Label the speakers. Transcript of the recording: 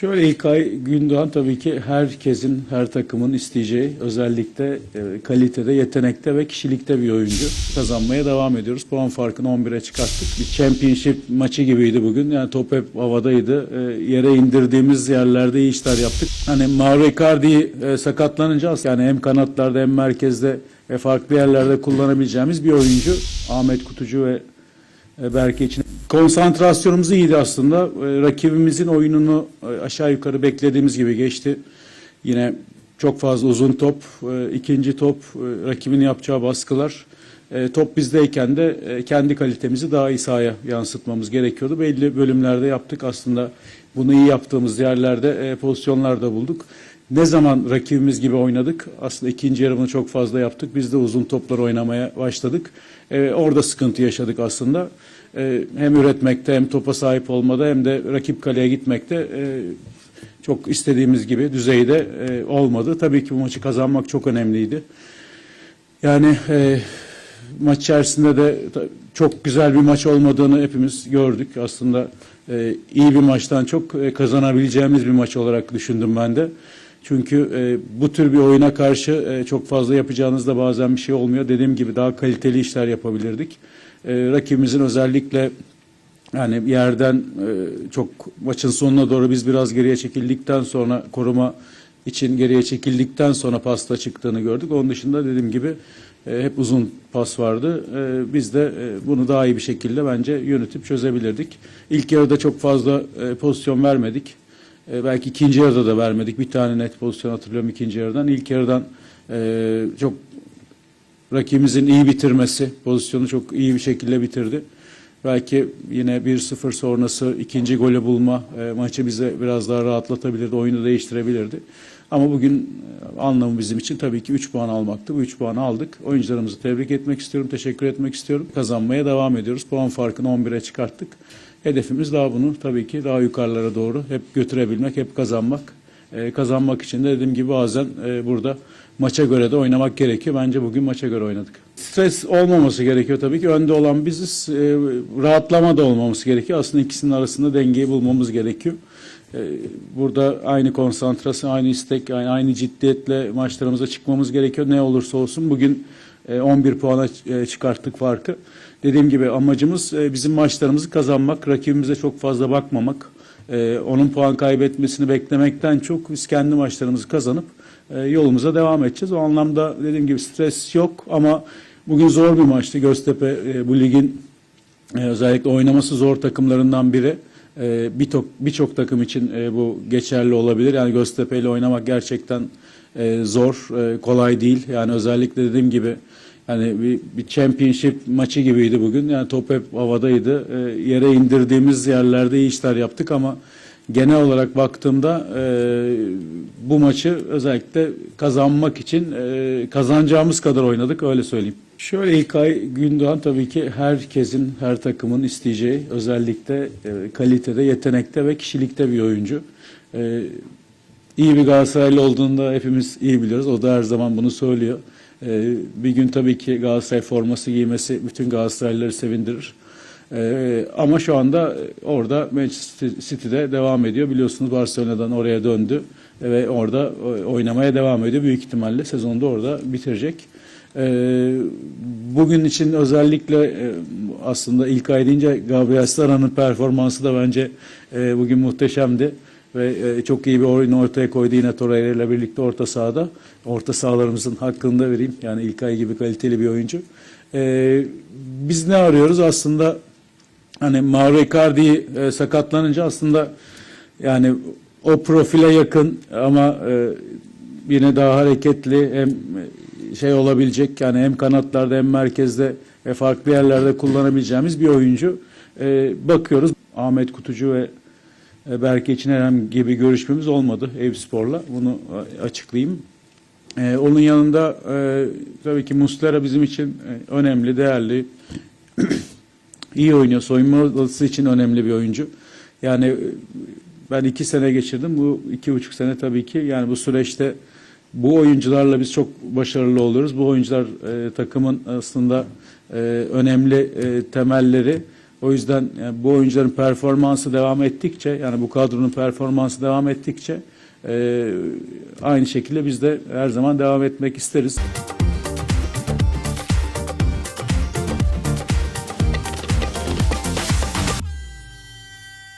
Speaker 1: Şöyle İlkay Gündoğan tabii ki herkesin, her takımın isteyeceği özellikle e, kalitede, yetenekte ve kişilikte bir oyuncu. Kazanmaya devam ediyoruz. Puan farkını 11'e çıkarttık. Bir championship maçı gibiydi bugün. Yani top hep havadaydı. E, yere indirdiğimiz yerlerde iyi işler yaptık. Hani Mauro Icardi e, sakatlanınca yani hem kanatlarda hem merkezde ve farklı yerlerde kullanabileceğimiz bir oyuncu. Ahmet Kutucu ve e, Berke için. Konsantrasyonumuz iyiydi aslında. E, Rakibimizin oyununu e, aşağı yukarı beklediğimiz gibi geçti. Yine çok fazla uzun top, e, ikinci top, e, rakibin yapacağı baskılar. Top bizdeyken de kendi kalitemizi daha iyi sahaya yansıtmamız gerekiyordu. Belli bölümlerde yaptık aslında. Bunu iyi yaptığımız yerlerde pozisyonlarda bulduk. Ne zaman rakibimiz gibi oynadık? Aslında ikinci yarımını çok fazla yaptık. Biz de uzun toplar oynamaya başladık. E, orada sıkıntı yaşadık aslında. E, hem üretmekte hem topa sahip olmada hem de rakip kaleye gitmekte e, çok istediğimiz gibi düzeyde e, olmadı. Tabii ki bu maçı kazanmak çok önemliydi. Yani e, maç içerisinde de çok güzel bir maç olmadığını hepimiz gördük. Aslında e, iyi bir maçtan çok e, kazanabileceğimiz bir maç olarak düşündüm ben de. Çünkü e, bu tür bir oyuna karşı e, çok fazla yapacağınızda bazen bir şey olmuyor. Dediğim gibi daha kaliteli işler yapabilirdik. E, rakibimizin özellikle yani yerden e, çok maçın sonuna doğru biz biraz geriye çekildikten sonra koruma için geriye çekildikten sonra pasta çıktığını gördük. Onun dışında dediğim gibi e, hep uzun pas vardı. E, biz de e, bunu daha iyi bir şekilde bence yönetip çözebilirdik. İlk yarıda çok fazla e, pozisyon vermedik. E, belki ikinci yarıda da vermedik. Bir tane net pozisyon hatırlıyorum ikinci yarıdan. İlk yarıdan e, çok rakibimizin iyi bitirmesi, pozisyonu çok iyi bir şekilde bitirdi. Belki yine 1-0 sonrası ikinci golü bulma e, maçı bize biraz daha rahatlatabilirdi, oyunu değiştirebilirdi. Ama bugün e, anlamı bizim için tabii ki 3 puan almaktı. Bu 3 puanı aldık. Oyuncularımızı tebrik etmek istiyorum, teşekkür etmek istiyorum. Kazanmaya devam ediyoruz. Puan farkını 11'e çıkarttık. Hedefimiz daha bunu tabii ki daha yukarılara doğru hep götürebilmek, hep kazanmak. E, kazanmak için de dediğim gibi bazen e, burada maça göre de oynamak gerekiyor. Bence bugün maça göre oynadık. Stres olmaması gerekiyor tabii ki. Önde olan biziz. E, rahatlama da olmaması gerekiyor. Aslında ikisinin arasında dengeyi bulmamız gerekiyor. Burada aynı konsantrasyon, aynı istek, aynı, aynı ciddiyetle maçlarımıza çıkmamız gerekiyor. Ne olursa olsun bugün e, 11 puana çıkarttık farkı. Dediğim gibi amacımız bizim maçlarımızı kazanmak, rakibimize çok fazla bakmamak. E, onun puan kaybetmesini beklemekten çok biz kendi maçlarımızı kazanıp e, yolumuza devam edeceğiz. O anlamda dediğim gibi stres yok ama bugün zor bir maçtı. Göztepe e, bu ligin e, özellikle oynaması zor takımlarından biri. E, Birçok birçok takım için e, bu geçerli olabilir. Yani Göztepe ile oynamak gerçekten e, zor, e, kolay değil. Yani özellikle dediğim gibi yani bir, bir championship maçı gibiydi bugün. Yani top hep havadaydı. E, yere indirdiğimiz yerlerde iyi işler yaptık ama genel olarak baktığımda e, bu maçı özellikle kazanmak için e, kazanacağımız kadar oynadık öyle söyleyeyim. Şöyle İlkay Gündoğan tabii ki herkesin, her takımın isteyeceği özellikle e, kalitede, yetenekte ve kişilikte bir oyuncu. E, iyi bir Galatasaraylı olduğunda hepimiz iyi biliyoruz. O da her zaman bunu söylüyor. E, bir gün tabii ki Galatasaray forması giymesi bütün Galatasaraylıları sevindirir. Ee, ama şu anda orada Manchester City'de devam ediyor. Biliyorsunuz Barcelona'dan oraya döndü ve orada e, oynamaya devam ediyor. Büyük ihtimalle sezonu da orada bitirecek. Ee, bugün için özellikle e, aslında ilk ay deyince Gabriel Sara'nın performansı da bence e, bugün muhteşemdi ve e, çok iyi bir oyun ortaya koydu yine Torreira ile birlikte orta sahada. Orta sahalarımızın hakkını da vereyim. Yani İlkay gibi kaliteli bir oyuncu. Ee, biz ne arıyoruz? Aslında hani Mauro Icardi e, sakatlanınca aslında yani o profile yakın ama e, yine daha hareketli hem e, şey olabilecek yani hem kanatlarda hem merkezde farklı yerlerde kullanabileceğimiz bir oyuncu. E, bakıyoruz Ahmet Kutucu ve e, Berke için herhangi bir görüşmemiz olmadı Eyüpspor'la. Bunu e, açıklayayım. E, onun yanında e, tabii ki Muslera bizim için e, önemli, değerli. iyi oynuyor. Soyunma odası için önemli bir oyuncu. Yani e, ben iki sene geçirdim. Bu iki buçuk sene tabii ki. Yani bu süreçte bu oyuncularla biz çok başarılı oluyoruz. Bu oyuncular e, takımın aslında e, önemli e, temelleri. O yüzden yani bu oyuncuların performansı devam ettikçe yani bu kadronun performansı devam ettikçe e, aynı şekilde biz de her zaman devam etmek isteriz.